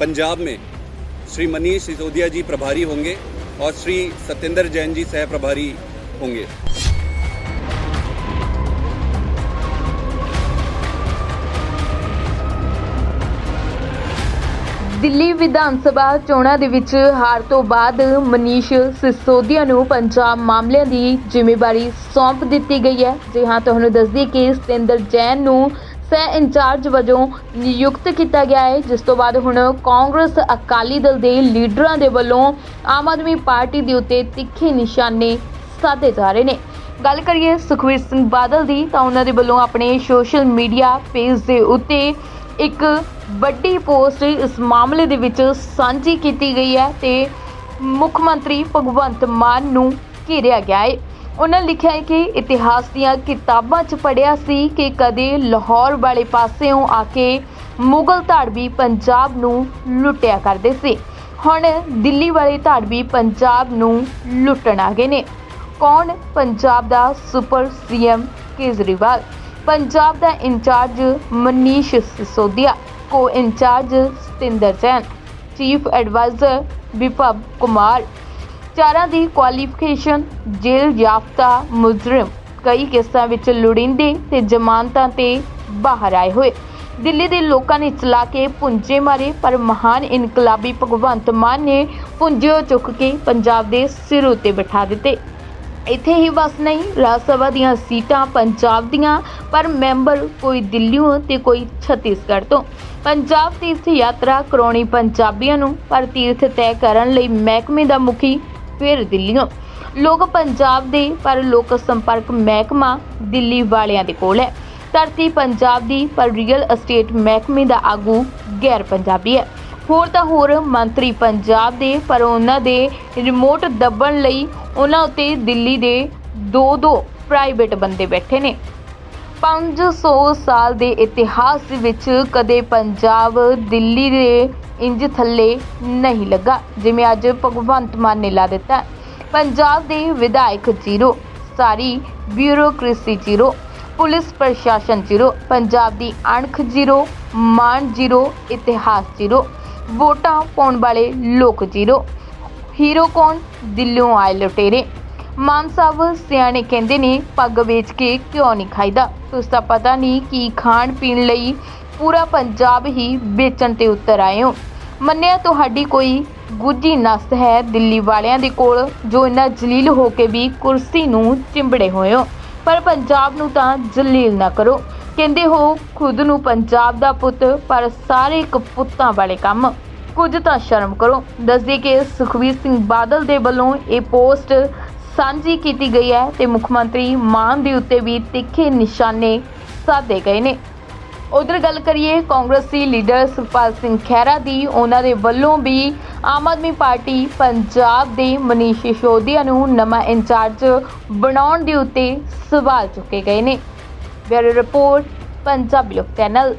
पंजाब में श्री मनीष सिसोदिया जी प्रभारी होंगे और श्री सत्येंद्र जैन जी सह प्रभारी होंगे ਦਿੱਲੀ ਵਿਧਾਨ ਸਭਾ ਚੋਣਾਂ ਦੇ ਵਿੱਚ ਹਾਰ ਤੋਂ ਬਾਅਦ ਮਨੀਸ਼ ਸਿਸੋਦੀਆ ਨੂੰ ਪੰਜਾਬ ਮਾਮਲਿਆਂ ਦੀ ਜ਼ਿੰਮੇਵਾਰੀ ਸੌਂਪ ਦਿੱਤੀ ਗਈ ਹੈ ਜੀ ਹਾਂ ਤੁਹਾਨੂੰ ਦੱਸਦੀ ਕਿ ਸਤਿੰਦਰ ਜੈਨ ਨੂੰ ਸਹਿ ਇੰਚਾਰਜ ਵਜੋਂ ਨਿਯੁਕਤ ਕੀਤਾ ਗਿਆ ਹੈ। ਜਿਸ ਤੋਂ ਬਾਅਦ ਹੁਣ ਕਾਂਗਰਸ ਅਕਾਲੀ ਦਲ ਦੇ ਲੀਡਰਾਂ ਦੇ ਵੱਲੋਂ ਆਮ ਆਦਮੀ ਪਾਰਟੀ ਦੇ ਉੱਤੇ ਤਿੱਖੇ ਨਿਸ਼ਾਨੇ ਸਾਧੇ ਜਾ ਰਹੇ ਨੇ। ਗੱਲ ਕਰੀਏ ਸੁਖਵੀਰ ਸਿੰਘ ਬਾਦਲ ਦੀ, ਤਾਂ ਉਹਨਾਂ ਦੇ ਵੱਲੋਂ ਆਪਣੇ ਸੋਸ਼ਲ ਮੀਡੀਆ ਪੇਜ ਦੇ ਉੱਤੇ ਇੱਕ ਵੱਡੀ ਪੋਸਟ ਇਸ ਮਾਮਲੇ ਦੇ ਵਿੱਚ ਸਾਂਝੀ ਕੀਤੀ ਗਈ ਹੈ ਤੇ ਮੁੱਖ ਮੰਤਰੀ ਭਗਵੰਤ ਮਾਨ ਨੂੰ ਘੇਰਿਆ ਗਿਆ ਹੈ। ਉਹਨਾਂ ਲਿਖਿਆ ਹੈ ਕਿ ਇਤਿਹਾਸ ਦੀਆਂ ਕਿਤਾਬਾਂ 'ਚ ਪੜ੍ਹਿਆ ਸੀ ਕਿ ਕਦੇ ਲਾਹੌਰ ਵਾਲੇ ਪਾਸਿਓਂ ਆ ਕੇ ਮੁਗਲ ਧਾੜਵੀ ਪੰਜਾਬ ਨੂੰ ਲੁੱਟਿਆ ਕਰਦੇ ਸੀ। ਹੁਣ ਦਿੱਲੀ ਵਾਲੇ ਧਾੜਵੀ ਪੰਜਾਬ ਨੂੰ ਲੁੱਟਣ ਆ ਗਏ ਨੇ। ਕੌਣ? ਪੰਜਾਬ ਦਾ ਸੁਪਰ ਸੀਐਮ ਕੇਜਰੀਵਾਲ। ਪੰਜਾਬ ਦਾ incharge Manish Sisodia. Co incharge Satyendar Jain. Chief adviser Vibhav Kumar. ਚਾਰਾਂ ਦੀ ਕੁਆਲੀਫਿਕੇਸ਼ਨ ਜੇਲ੍ਹ ਯਾਫਤਾ, ਮੁਜਰਮ। ਕਈ ਕੇਸਾਂ ਵਿੱਚ ਲੋੜੀਂਦੇ ਤੇ ਜ਼ਮਾਨਤਾਂ ਤੇ ਬਾਹਰ ਆਏ ਹੋਏ। ਦਿੱਲੀ ਦੇ ਲੋਕਾਂ ਨੇ ਚਲਾ ਕੇ ਪੁੰਜੇ ਮਾਰੇ, ਪਰ ਮਹਾਨ ਇਨਕਲਾਬੀ ਭਗਵੰਤ ਮਾਨ ਨੇ ਪੁੰਜਿਓ ਚੁੱਕ ਕੇ ਪੰਜਾਬ ਦੇ ਸਿਰ ਉੱਤੇ ਬਿਠਾ ਦਿੱਤੇ। ਇੱਥੇ ਹੀ ਬਸ ਨਹੀਂ, ਰਾਜ ਸਭਾ ਦੀਆਂ ਸੀਟਾਂ ਪੰਜਾਬ ਦੀਆਂ, ਪਰ ਮੈਂਬਰ ਕੋਈ ਦਿੱਲੀੋਂ ਤੇ ਕੋਈ ਛੱਤੀਸਗੜ੍ਹ ਤੋਂ। ਪੰਜਾਬ ਤੀਰਥ ਯਾਤਰਾ ਕਰਾਉਣੀ ਪੰਜਾਬੀਆਂ ਨੂੰ, ਪਰ ਤੀਰਥ ਤੈਅ ਕਰਨ ਲਈ ਮਹਿਕਮੇ ਦਾ ਮੁਖੀ ਫਿਰ ਦਿੱਲੀੋਂ ਲੋਕ ਪੰਜਾਬ ਦੇ, ਪਰ ਲੋਕ ਸੰਪਰਕ ਮਹਿਕਮਾ ਦਿੱਲੀ ਵਾਲਿਆਂ ਦੇ ਕੋਲ ਹੈ। ਧਰਤੀ ਪੰਜਾਬ ਦੀ, ਪਰ ਰੀਅਲ ਅਸਟੇਟ ਮਹਿਕਮੇ ਦਾ ਆਗੂ ਗੈਰ ਪੰਜਾਬੀ ਹੈ। ਹੋਰ ਤਾਂ ਹੋਰ ਮੰਤਰੀ ਪੰਜਾਬ ਦੇ, ਪਰ ਉਹਨਾਂ ਦੇ ਰਿਮੋਟ ਦੱਬਣ ਲਈ ਉਹਨਾਂ ਉੱਤੇ ਦਿੱਲੀ ਦੇ ਦੋ ਦੋ ਪ੍ਰਾਈਵੇਟ ਬੰਦੇ ਬੈਠੇ ਨੇ। 500 ਸਾਲ ਦੇ ਇਤਿਹਾਸ ਵਿੱਚ ਕਦੇ ਪੰਜਾਬ ਦਿੱਲੀ ਦੇ ਇੰਜ ਥੱਲੇ ਨਹੀਂ ਲੱਗਾ, ਜਿਵੇਂ ਅੱਜ ਭਗਵੰਤ ਮਾਨ ਨੇ ਲਾ ਦਿੱਤਾ। ਪੰਜਾਬ ਦੇ ਵਿਧਾਇਕ ਜ਼ੀਰੋ, ਸਾਰੀ ਬਿਊਰੋਕ੍ਰੇਸੀ ਜ਼ੀਰੋ, ਪੁਲਿਸ ਪ੍ਰਸ਼ਾਸਨ ਜ਼ੀਰੋ, ਪੰਜਾਬ ਦੀ ਅਣਖ ਜ਼ੀਰੋ ਮਾਨ ਜ਼ੀਰੋ, ਇਤਿਹਾਸ ਜ਼ੀਰੋ, ਵੋਟਾਂ ਪਾਉਣ ਵਾਲੇ ਲੋਕ ਜ਼ੀਰੋ। ਹੀਰੋ ਕੌਣ? ਦਿੱਲੀੋਂ ਆਏ ਲੁਟੇਰੇ। ਮਾਨ ਸਾਹਿਬ ਸਿਆਣੇ ਕਹਿੰਦੇ ਨੇ, ਪੱਗ ਵੇਚ ਕੇ ਕਿਉਂ ਨਹੀਂ ਖਾਈਦਾ? ਉਸ ਦਾ ਪਤਾ ਨਹੀਂ ਕੀ ਖਾਣ ਪੀਣ ਲਈ ਪੂਰਾ ਪੰਜਾਬ ਹੀ ਵੇਚਣ ਤੇ ਉਤਰ ਆਏ ਹੋ। ਮੰਨਿਆ ਤੁਹਾਡੀ ਕੋਈ ਗੁੱਜੀ ਨਸ ਹੈ ਦਿੱਲੀ ਵਾਲਿਆਂ ਦੇ ਕੋਲ, ਜੋ ਇੰਨਾ ਜਲੀਲ ਹੋ ਕੇ ਵੀ ਕੁਰਸੀ ਨੂੰ ਚਿੰਬੜੇ ਹੋਏ ਹੋ। ਪਰ ਪੰਜਾਬ ਨੂੰ ਤਾਂ ਜਲੀਲ ਨਾ ਕਰੋ। ਕਹਿੰਦੇ ਹੋ, ਖੁਦ ਨੂੰ ਪੰਜਾਬ ਦਾ ਪੁੱਤ, ਪਰ ਸਾਰੇ ਕਪੁੱਤਾਂ ਵਾਲੇ ਕੰਮ। ਕੁਝ ਤਾਂ ਸ਼ਰਮ ਕਰੋ। ਦੱਸਦੇ ਕਿ ਸੁਖਵੀਰ ਸਿੰਘ ਬਾਦਲ ਦੇ ਵੱਲੋਂ ਇਹ ਪੋਸਟ ਸਾਂਝੀ ਕੀਤੀ ਗਈ ਹੈ ਤੇ ਮੁੱਖ ਮੰਤਰੀ ਮਾਨ ਦੇ ਉੱਤੇ ਵੀ ਤਿੱਖੇ ਨਿਸ਼ਾਨੇ ਸਾਧੇ ਗਏ ਨੇ। ਉਧਰ ਗੱਲ ਕਰੀਏ, ਕਾਂਗਰਸੀ ਲੀਡਰ ਸੁਖਪਾਲ ਸਿੰਘ ਖਹਿਰਾ ਦੀ, ਉਹਨਾਂ ਦੇ ਵੱਲੋਂ ਵੀ ਆਮ ਆਦਮੀ ਪਾਰਟੀ ਪੰਜਾਬ ਦੇ ਮਨੀਸ਼ ਸਿਸੋਦੀਆ ਨੂੰ ਨਵਾਂ ਇੰਚਾਰਜ ਬਣਾਉਣ ਦੇ ਉੱਤੇ ਸਵਾਲ ਚੁੱਕੇ ਗਏ ਨੇ। ਬਿਊਰੋ ਰਿਪੋਰਟ, ਪੰਜਾਬੀ ਲੋਕ ਚੈਨਲ।